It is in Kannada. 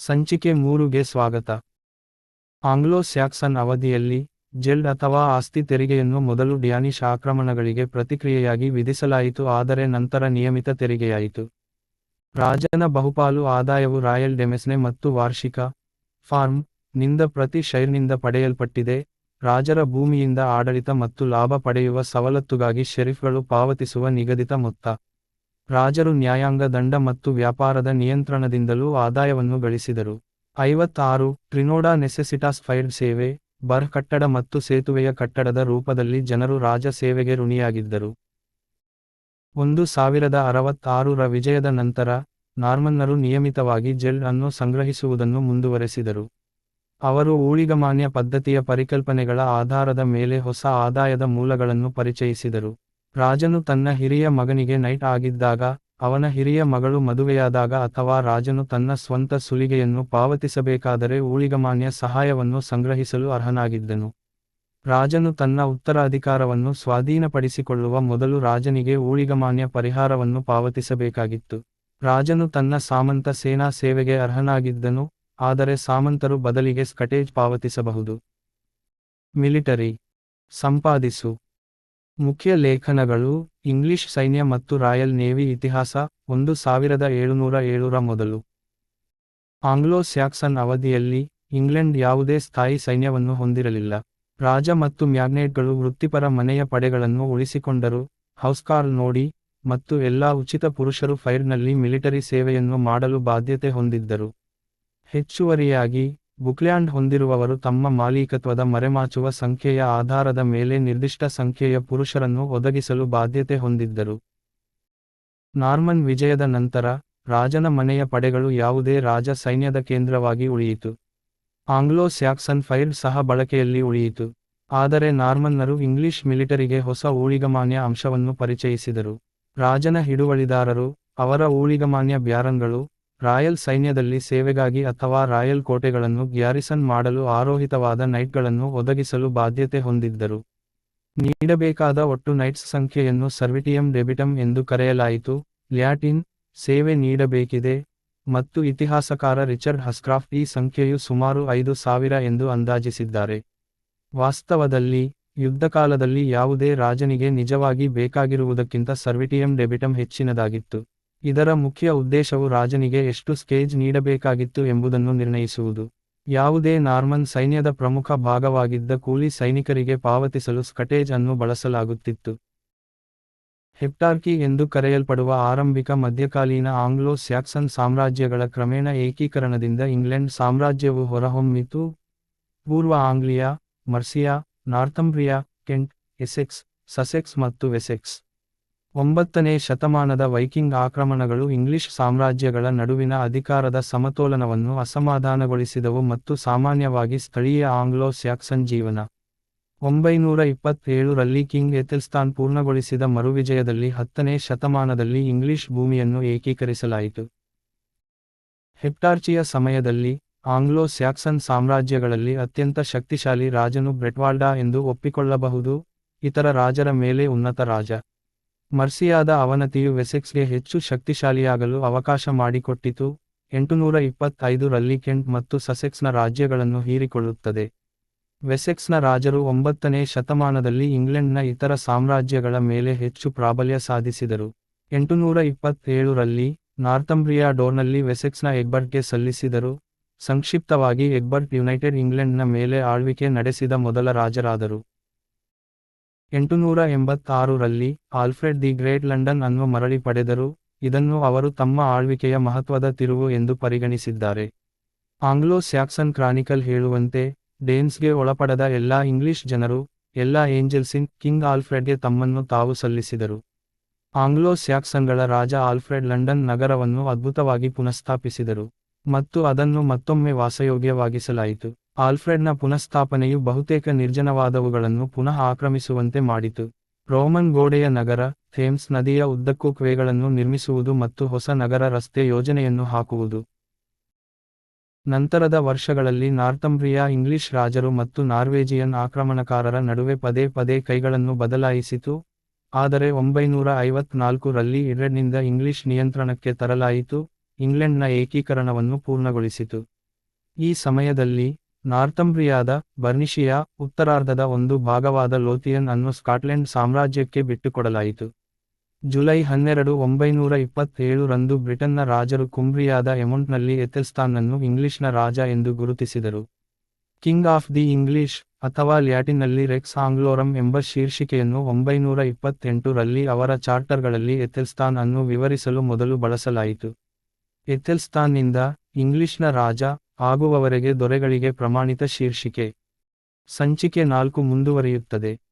ಸಂಚಿಕೆ ಮೂರುಗೆ ಸ್ವಾಗತ. ಆಂಗ್ಲೋ ಸ್ಯಾಕ್ಸನ್ ಅವಧಿಯಲ್ಲಿ ಜೆಲ್ಡ್ ಅಥವಾ ಆಸ್ತಿ ತೆರಿಗೆಯನ್ನು ಮೊದಲು ಡ್ಯಾನಿಶ್ ಆಕ್ರಮಣಗಳಿಗೆ ಪ್ರತಿಕ್ರಿಯೆಯಾಗಿ ವಿಧಿಸಲಾಯಿತು, ಆದರೆ ನಂತರ ನಿಯಮಿತ ತೆರಿಗೆಯಾಯಿತು. ರಾಜನ ಬಹುಪಾಲು ಆದಾಯವು ರಾಯಲ್ ಡೆಮೆಸ್ನೆ ಮತ್ತು ವಾರ್ಷಿಕ ಫಾರ್ಮ್ನಿಂದ ಪ್ರತಿ ಶೈರ್ನಿಂದ ಪಡೆಯಲ್ಪಟ್ಟಿದೆ. ರಾಜರ ಭೂಮಿಯಿಂದ ಆಡಳಿತ ಮತ್ತು ಲಾಭ ಪಡೆಯುವ ಸವಲತ್ತುಗಾಗಿ ಶೆರಿಫ್ಗಳು ಪಾವತಿಸುವ ನಿಗದಿತ ಮೊತ್ತ. ರಾಜರು ನ್ಯಾಯಾಂಗ ದಂಡ ಮತ್ತು ವ್ಯಾಪಾರದ ನಿಯಂತ್ರಣದಿಂದಲೂ ಆದಾಯವನ್ನು ಗಳಿಸಿದರು. ಐವತ್ತಾರು ಟ್ರಿನೋಡಾ ನೆಸೆಸಿಟಾಸ್ ಫೈರ್ಡ್ ಸೇವೆ ಬರ್ ಕಟ್ಟಡ ಮತ್ತು ಸೇತುವೆಯ ಕಟ್ಟಡದ ರೂಪದಲ್ಲಿ ಜನರು ರಾಜ ಸೇವೆಗೆ ಋಣಿಯಾಗಿದ್ದರು. ಒಂದು ಸಾವಿರದ ಅರವತ್ತಾರರ ವಿಜಯದ ನಂತರ, ನಾರ್ಮನ್ನರು ನಿಯಮಿತವಾಗಿ ಜೆಲ್ ಅನ್ನು ಸಂಗ್ರಹಿಸುವುದನ್ನು ಮುಂದುವರೆಸಿದರು. ಅವರು ಊಳಿಗಮಾನ್ಯ ಪದ್ಧತಿಯ ಪರಿಕಲ್ಪನೆಗಳ ಆಧಾರದ ಮೇಲೆ ಹೊಸ ಆದಾಯದ ಮೂಲಗಳನ್ನು ಪರಿಚಯಿಸಿದರು. ರಾಜನು ತನ್ನ ಹಿರಿಯ ಮಗನಿಗೆ ನೈಟ್ ಆಗಿದ್ದಾಗ, ಅವನ ಹಿರಿಯ ಮಗಳು ಮದುವೆಯಾದಾಗ ಅಥವಾ ರಾಜನು ತನ್ನ ಸ್ವಂತ ಸುಲಿಗೆಯನ್ನು ಪಾವತಿಸಬೇಕಾದರೆ ಊಳಿಗಮಾನ್ಯ ಸಹಾಯವನ್ನು ಸಂಗ್ರಹಿಸಲು ಅರ್ಹನಾಗಿದ್ದನು. ರಾಜನು ತನ್ನ ಉತ್ತರಾಧಿಕಾರವನ್ನು ಸ್ವಾಧೀನಪಡಿಸಿಕೊಳ್ಳುವ ಮೊದಲು ರಾಜನಿಗೆ ಊಳಿಗಮಾನ್ಯ ಪರಿಹಾರವನ್ನು ಪಾವತಿಸಬೇಕಾಗಿತ್ತು. ರಾಜನು ತನ್ನ ಸಾಮಂತ ಸೇನಾ ಸೇವೆಗೆ ಅರ್ಹನಾಗಿದ್ದನು, ಆದರೆ ಸಾಮಂತರು ಬದಲಿಗೆ ಸ್ಕಟೇಜ್ ಪಾವತಿಸಬಹುದು. ಮಿಲಿಟರಿ. ಸಂಪಾದಿಸು. ಮುಖ್ಯ ಲೇಖನಗಳು ಇಂಗ್ಲಿಷ್ ಸೈನ್ಯ ಮತ್ತು ರಾಯಲ್ ನೇವಿ ಇತಿಹಾಸ, ಒಂದು ಸಾವಿರದ ಏಳುನೂರ ಏಳುರ ಮೊದಲು. ಆಂಗ್ಲೋ ಸ್ಯಾಕ್ಸನ್ ಅವಧಿಯಲ್ಲಿ ಇಂಗ್ಲೆಂಡ್ ಯಾವುದೇ ಸ್ಥಾಯಿ ಸೈನ್ಯವನ್ನು ಹೊಂದಿರಲಿಲ್ಲ. ರಾಜ ಮತ್ತು ಮ್ಯಾಗ್ನೇಟ್ಗಳು ವೃತ್ತಿಪರ ಮನೆಯ ಪಡೆಗಳನ್ನು ಉಳಿಸಿಕೊಂಡರು. ಹೌಸ್ಕಾರ್ ನೋಡಿ ಮತ್ತು ಎಲ್ಲಾ ಉಚಿತ ಪುರುಷರು ಫೈರ್ನಲ್ಲಿ ಮಿಲಿಟರಿ ಸೇವೆಯನ್ನು ಮಾಡಲು ಬಾಧ್ಯತೆ ಹೊಂದಿದ್ದರು. ಹೆಚ್ಚುವರಿಯಾಗಿ ಬುಕ್ಲ್ಯಾಂಡ್ ಹೊಂದಿರುವವರು ತಮ್ಮ ಮಾಲೀಕತ್ವದ ಮರೆಮಾಚುವ ಸಂಖ್ಯೆಯ ಆಧಾರದ ಮೇಲೆ ನಿರ್ದಿಷ್ಟ ಸಂಖ್ಯೆಯ ಪುರುಷರನ್ನು ಒದಗಿಸಲು ಬಾಧ್ಯತೆ ಹೊಂದಿದ್ದರು. ನಾರ್ಮನ್ ವಿಜಯದ ನಂತರ, ರಾಜನ ಮನೆಯ ಪಡೆಗಳು ಯಾವುದೇ ರಾಜ ಸೈನ್ಯದ ಕೇಂದ್ರವಾಗಿ ಉಳಿಯಿತು. ಆಂಗ್ಲೋ ಸ್ಯಾಕ್ಸನ್ ಫೈರ್ ಸಹ ಬಳಕೆಯಲ್ಲಿ ಉಳಿಯಿತು. ಆದರೆ ನಾರ್ಮನ್ನರು ಇಂಗ್ಲಿಷ್ ಮಿಲಿಟರಿಗೆ ಹೊಸ ಊಳಿಗಮಾನ್ಯ ಅಂಶವನ್ನು ಪರಿಚಯಿಸಿದರು. ರಾಜನ ಹಿಡುವಳಿದಾರರು, ಅವರ ಊಳಿಗಮಾನ್ಯ ಬ್ಯಾರನ್ಗಳು ರಾಯಲ್ ಸೈನ್ಯದಲ್ಲಿ ಸೇವೆಗಾಗಿ ಅಥವಾ ರಾಯಲ್ ಕೋಟೆಗಳನ್ನು ಗ್ಯಾರಿಸನ್ ಮಾಡಲು ಆರೋಹಿತವಾದ ನೈಟ್ಗಳನ್ನು ಒದಗಿಸಲು ಬಾಧ್ಯತೆ ಹೊಂದಿದ್ದರು. ನೀಡಬೇಕಾದ ಒಟ್ಟು ನೈಟ್ಸ್ ಸಂಖ್ಯೆಯನ್ನು ಸರ್ವಿಟಿಯಂ ಡೆಬಿಟಮ್ ಎಂದು ಕರೆಯಲಾಯಿತು. ಲ್ಯಾಟಿನ್, ಸೇವೆ ನೀಡಬೇಕಿದೆ ಮತ್ತು ಇತಿಹಾಸಕಾರ ರಿಚರ್ಡ್ ಹಸ್ಕ್ರಾಫ್ಟ್ ಈ ಸಂಖ್ಯೆಯು ಸುಮಾರು ಐದು ಸಾವಿರ ಎಂದು ಅಂದಾಜಿಸಿದ್ದಾರೆ. ವಾಸ್ತವದಲ್ಲಿ, ಯುದ್ಧಕಾಲದಲ್ಲಿ ಯಾವುದೇ ರಾಜನಿಗೆ ನಿಜವಾಗಿ ಬೇಕಾಗಿರುವುದಕ್ಕಿಂತ ಸರ್ವಿಟಿಯಂ ಡೆಬಿಟಮ್ ಹೆಚ್ಚಿನದಾಗಿತ್ತು. ಇದರ ಮುಖ್ಯ ಉದ್ದೇಶವು ರಾಜನಿಗೆ ಎಷ್ಟು ಸ್ಕೇಜ್ ನೀಡಬೇಕಾಗಿತ್ತು ಎಂಬುದನ್ನು ನಿರ್ಣಯಿಸುವುದು. ಯಾವುದೇ ನಾರ್ಮನ್ ಸೈನ್ಯದ ಪ್ರಮುಖ ಭಾಗವಾಗಿದ್ದ ಕೂಲಿ ಸೈನಿಕರಿಗೆ ಪಾವತಿಸಲು ಸ್ಕಟೇಜ್ ಅನ್ನು ಬಳಸಲಾಗುತ್ತಿತ್ತು. ಹೆಪ್ಟಾರ್ಕಿ ಎಂದು ಕರೆಯಲ್ಪಡುವ ಆರಂಭಿಕ ಮಧ್ಯಕಾಲೀನ ಆಂಗ್ಲೋ ಸ್ಯಾಕ್ಸನ್ ಸಾಮ್ರಾಜ್ಯಗಳ ಕ್ರಮೇಣ ಏಕೀಕರಣದಿಂದ ಇಂಗ್ಲೆಂಡ್ ಸಾಮ್ರಾಜ್ಯವು ಹೊರಹೊಮ್ಮಿತು. ಪೂರ್ವ Anglia, Mercia, Northumbria, Kent, Essex, Sussex ಮತ್ತು ವೆಸೆಕ್ಸ್. ಒಂಬತ್ತನೇ ಶತಮಾನದ ವೈಕಿಂಗ್ ಆಕ್ರಮಣಗಳು ಇಂಗ್ಲಿಷ್ ಸಾಮ್ರಾಜ್ಯಗಳ ನಡುವಿನ ಅಧಿಕಾರದ ಸಮತೋಲನವನ್ನು ಅಸಮಾಧಾನಗೊಳಿಸಿದವು ಮತ್ತು ಸಾಮಾನ್ಯವಾಗಿ ಸ್ಥಳೀಯ ಆಂಗ್ಲೋ ಸ್ಯಾಕ್ಸನ್ ಜೀವನ. ಒಂಬೈನೂರ ಇಪ್ಪತ್ತೇಳರಲ್ಲಿ ಕಿಂಗ್ ಎಥೆಲ್ಸ್ತಾನ್ ಪೂರ್ಣಗೊಳಿಸಿದ ಮರುವಿಜಯದಲ್ಲಿ ಹತ್ತನೇ ಶತಮಾನದಲ್ಲಿ ಇಂಗ್ಲಿಷ್ ಭೂಮಿಯನ್ನು ಏಕೀಕರಿಸಲಾಯಿತು. ಹೆಪ್ಟಾರ್ಚಿಯ ಸಮಯದಲ್ಲಿ ಆಂಗ್ಲೋ ಸ್ಯಾಕ್ಸನ್ ಸಾಮ್ರಾಜ್ಯಗಳಲ್ಲಿ ಅತ್ಯಂತ ಶಕ್ತಿಶಾಲಿ ರಾಜನು ಬ್ರೆಟ್ವಾಲ್ಡಾ ಎಂದು ಒಪ್ಪಿಕೊಳ್ಳಬಹುದು, ಇತರ ರಾಜರ ಮೇಲೆ ಉನ್ನತ ರಾಜ. ಮರ್ಸಿಯಾದ ಅವನತಿಯು ವೆಸೆಕ್ಸ್ಗೆ ಹೆಚ್ಚು ಶಕ್ತಿಶಾಲಿಯಾಗಲು ಅವಕಾಶ ಮಾಡಿಕೊಟ್ಟಿತು. ಎಂಟುನೂರ ಇಪ್ಪತ್ತೈದು ರಲ್ಲಿ ಕೆಂಟ್ ಮತ್ತು ಸಸೆಕ್ಸ್ನ ರಾಜ್ಯಗಳನ್ನು ಹೀರಿಕೊಳ್ಳುತ್ತದೆ. ವೆಸೆಕ್ಸ್ನ ರಾಜರು ಒಂಬತ್ತನೇ ಶತಮಾನದಲ್ಲಿ ಇಂಗ್ಲೆಂಡ್ನ ಇತರ ಸಾಮ್ರಾಜ್ಯಗಳ ಮೇಲೆ ಹೆಚ್ಚು ಪ್ರಾಬಲ್ಯ ಸಾಧಿಸಿದರು. ಎಂಟುನೂರ ಇಪ್ಪತ್ತೇಳರಲ್ಲಿ ನಾರ್ಥಂಬ್ರಿಯಾ ಡೋರ್ನಲ್ಲಿ ವೆಸೆಕ್ಸ್ನ ಎಗ್ಬರ್ಟ್ಗೆ ಸಲ್ಲಿಸಿದರು. ಸಂಕ್ಷಿಪ್ತವಾಗಿ ಎಗ್ಬರ್ಟ್ ಯುನೈಟೆಡ್ ಇಂಗ್ಲೆಂಡ್ನ ಮೇಲೆ ಆಳ್ವಿಕೆ ನಡೆಸಿದ ಮೊದಲ ರಾಜರಾದರು. ಎಂಟುನೂರ ಎಂಬತ್ತಾರರಲ್ಲಿ ಆಲ್ಫ್ರೆಡ್ ದಿ ಗ್ರೇಟ್ ಲಂಡನ್ ಅನ್ನು ಮರಳಿ ಪಡೆದರು, ಇದನ್ನು ಅವರು ತಮ್ಮ ಆಳ್ವಿಕೆಯ ಮಹತ್ವದ ತಿರುವು ಎಂದು ಪರಿಗಣಿಸಿದ್ದಾರೆ. ಆಂಗ್ಲೋ ಸ್ಯಾಕ್ಸನ್ ಕ್ರಾನಿಕಲ್ ಹೇಳುವಂತೆ, ಡೇನ್ಸ್ಗೆ ಒಳಪಡದ ಎಲ್ಲಾ ಇಂಗ್ಲಿಷ್ ಜನರು, ಎಲ್ಲಾ ಏಂಜೆಲ್ಸಿನ್, ಕಿಂಗ್ ಆಲ್ಫ್ರೆಡ್ಗೆ ತಮ್ಮನ್ನು ತಾವು ಸಲ್ಲಿಸಿದರು. ಆಂಗ್ಲೋ ಸ್ಯಾಕ್ಸನ್ಗಳ ರಾಜ ಆಲ್ಫ್ರೆಡ್ ಲಂಡನ್ ನಗರವನ್ನು ಅದ್ಭುತವಾಗಿ ಪುನಃಸ್ಥಾಪಿಸಿದರು, ಮತ್ತು ಅದನ್ನು ಮತ್ತೊಮ್ಮೆ ವಾಸಯೋಗ್ಯವಾಗಿಸಲಾಯಿತು. ಆಲ್ಫ್ರೆಡ್ನ ಪುನಃಸ್ಥಾಪನೆಯು ಬಹುತೇಕ ನಿರ್ಜನವಾದವುಗಳನ್ನು ಪುನಃ ಆಕ್ರಮಿಸುವಂತೆ ಮಾಡಿತು. ರೋಮನ್ ಗೋಡೆಯ ನಗರ ಥೇಮ್ಸ್ ನದಿಯ ಉದ್ದಕ್ಕೂ ಕ್ವೇಗಳನ್ನು ನಿರ್ಮಿಸುವುದು ಮತ್ತು ಹೊಸ ನಗರ ರಸ್ತೆ ಯೋಜನೆಯನ್ನು ಹಾಕುವುದು. ನಂತರದ ವರ್ಷಗಳಲ್ಲಿ ನಾರ್ತಂಬ್ರಿಯಾ ಇಂಗ್ಲಿಷ್ ರಾಜರು ಮತ್ತು ನಾರ್ವೇಜಿಯನ್ ಆಕ್ರಮಣಕಾರರ ನಡುವೆ ಪದೇ ಪದೇ ಕೈಗಳನ್ನು ಬದಲಾಯಿಸಿತು. ಆದರೆ ಒಂಬೈನೂರ ಐವತ್ನಾಲ್ಕು ರಲ್ಲಿ ಇಂಗ್ಲಿಷ್ ನಿಯಂತ್ರಣಕ್ಕೆ ತರಲಾಯಿತು. ಇಂಗ್ಲೆಂಡ್ನ ಏಕೀಕರಣವನ್ನು ಪೂರ್ಣಗೊಳಿಸಿತು. ಈ ಸಮಯದಲ್ಲಿ, ನಾರ್ಥಂಬ್ರಿಯಾದ, ಬರ್ನಿಷಿಯಾ, ಉತ್ತರಾರ್ಧದ ಒಂದು ಭಾಗವಾದ ಲೋಥಿಯನ್ ಅನ್ನು ಸ್ಕಾಟ್ಲೆಂಡ್ ಸಾಮ್ರಾಜ್ಯಕ್ಕೆ ಬಿಟ್ಟುಕೊಡಲಾಯಿತು. ಜುಲೈ ಹನ್ನೆರಡು ಒಂಬೈನೂರ ಇಪ್ಪತ್ತೇಳು ರಂದು ಬ್ರಿಟನ್ನ ರಾಜರು ಕುಂಬ್ರಿಯಾದ ಎಮೊಂಟ್ನಲ್ಲಿ ಎಥೆಲ್ಸ್ತಾನ್ನನ್ನು ಇಂಗ್ಲಿಷ್ನ ರಾಜ ಎಂದು ಗುರುತಿಸಿದರು. ಕಿಂಗ್ ಆಫ್ ದಿ ಇಂಗ್ಲಿಷ್, ಅಥವಾ ಲ್ಯಾಟಿನ್ನಲ್ಲಿ ರೆಕ್ಸ್ ಆಂಗ್ಲೋರಂ ಎಂಬ ಶೀರ್ಷಿಕೆಯನ್ನು ಒಂಬೈನೂರ ಇಪ್ಪತ್ತೆಂಟು ರಲ್ಲಿ ಅವರ ಚಾರ್ಟರ್ಗಳಲ್ಲಿ ಎಥೆಲ್ಸ್ತಾನ್ ಅನ್ನು ವಿವರಿಸಲು ಮೊದಲು ಬಳಸಲಾಯಿತು. ಎಥೆಲ್ಸ್ತಾನ್ನಿಂದ, ಇಂಗ್ಲಿಷ್ನ ರಾಜ, ಆಗುವವರೆಗೆ ದೊರೆಗಳಿಗೆ ಪ್ರಮಾಣಿತ ಶೀರ್ಷಿಕೆ. ಸಂಚಿಕೆ ನಾಲ್ಕು ಮುಂದುವರಿಯುತ್ತದೆ.